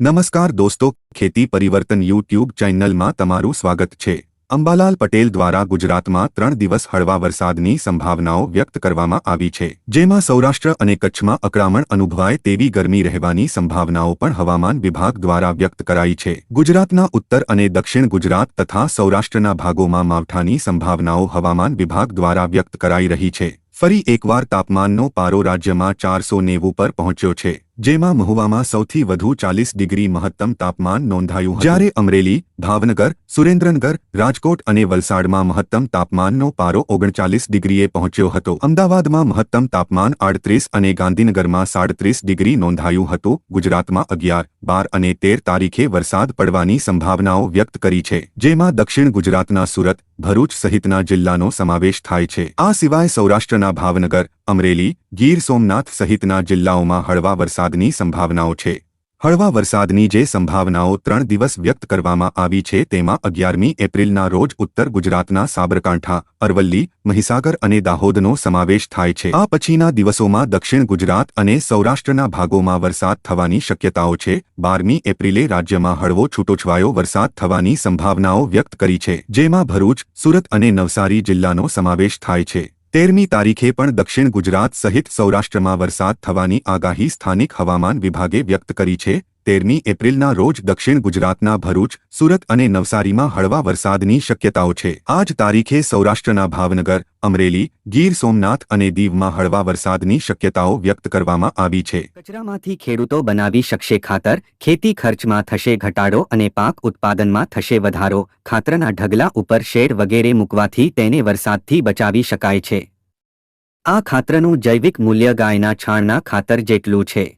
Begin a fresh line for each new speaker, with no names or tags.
નમસ્કાર દોસ્તો, ખેતી પરિવર્તન યુટ્યુબ ચેનલમાં તમારું સ્વાગત છે. અંબાલાલ પટેલ દ્વારા ગુજરાતમાં ત્રણ દિવસ હળવા વરસાદની સંભાવનાઓ વ્યક્ત કરવામાં આવી છે. જેમાં સૌરાષ્ટ્ર અને કચ્છમાં અકળામણ અનુભવાય તેવી ગરમી રહેવાની સંભાવનાઓ પણ હવામાન વિભાગ દ્વારા વ્યક્ત કરાઈ છે. ગુજરાતના ઉત્તર અને દક્ષિણ ગુજરાત તથા સૌરાષ્ટ્રના ભાગોમાં માવઠાની સંભાવનાઓ હવામાન વિભાગ દ્વારા વ્યક્ત કરાઈ રહી છે. ફરી એકવાર તાપમાનનો પારો રાજ્યમાં ચારસો નેવું પર પહોંચ્યો છે. જેમાં મહુવામાં સૌથી વધુ ચાલીસ ડિગ્રી મહત્તમ તાપમાન નોંધાયું. જ્યારે અમરેલી, ભાવનગર, સુરેન્દ્રનગર, રાજકોટ અને વલસાડમાં મહત્તમ તાપમાનનો પારો ઓગણચાલીસ ડિગ્રીએ પહોંચ્યો હતો. અમદાવાદમાં મહત્તમ તાપમાન આડત્રીસ અને ગાંધીનગરમાં સાડત્રીસ ડિગ્રી નોંધાયું હતું. ગુજરાતમાં અગિયાર, બાર અને તેર તારીખે વરસાદ પડવાની સંભાવનાઓ વ્યક્ત કરી છે. જેમાં દક્ષિણ ગુજરાતના સુરત, ભરૂચ સહિતના જિલ્લાનો સમાવેશ થાય છે. આ સિવાય સૌરાષ્ટ્રના ભાવનગર અમરેલી, ગીર સોમનાથ સહિતના જિલ્લાઓમાં હળવા વરસાદની સંભાવનાઓ છે. હળવા વરસાદની જે સંભાવનાઓ ત્રણ દિવસ વ્યક્ત કરવામાં આવી છે તેમાં અગિયારમી એપ્રિલના રોજ ઉત્તર ગુજરાતના સાબરકાંઠા, અરવલ્લી, મહીસાગર અને દાહોદનો સમાવેશ થાય છે. આ પછીના દિવસોમાં દક્ષિણ ગુજરાત અને સૌરાષ્ટ્રના ભાગોમાં વરસાદ થવાની શક્યતાઓ છે. બારમી એપ્રિલે રાજ્યમાં હળવો છૂટોછવાયો વરસાદ થવાની સંભાવનાઓ વ્યક્ત કરી છે, જેમાં ભરૂચ, સુરત અને નવસારી જિલ્લાનો સમાવેશ થાય છે. તેરમી તારીખે પણ દક્ષિણ ગુજરાત સહિત સૌરાષ્ટ્રમાં વરસાદ થવાની આગાહી સ્થાનિક હવામાન વિભાગે વ્યક્ત કરી છે. તેરમી એપ્રિલના રોજ દક્ષિણ ગુજરાતના ભરૂચ, સુરત અને નવસારીમાં હળવા વરસાદની શક્યતાઓ છે. આ જ તારીખે સૌરાષ્ટ્રના ભાવનગર, અમરેલી, ગીર સોમનાથ અને દીવમાં હળવા વરસાદની શક્યતાઓ વ્યક્ત કરવામાં આવી છે.
કચરામાંથી ખેડૂતો બનાવી શકશે ખાતર, ખેતી ખર્ચમાં થશે ઘટાડો અને પાક ઉત્પાદનમાં થશે વધારો. ખાતરના ઢગલા ઉપર શેડ વગેરે મૂકવાથી તેને વરસાદથી બચાવી શકાય છે. આ ખાતરનું જૈવિક મૂલ્ય ગાયના છાણના ખાતર જેટલું છે.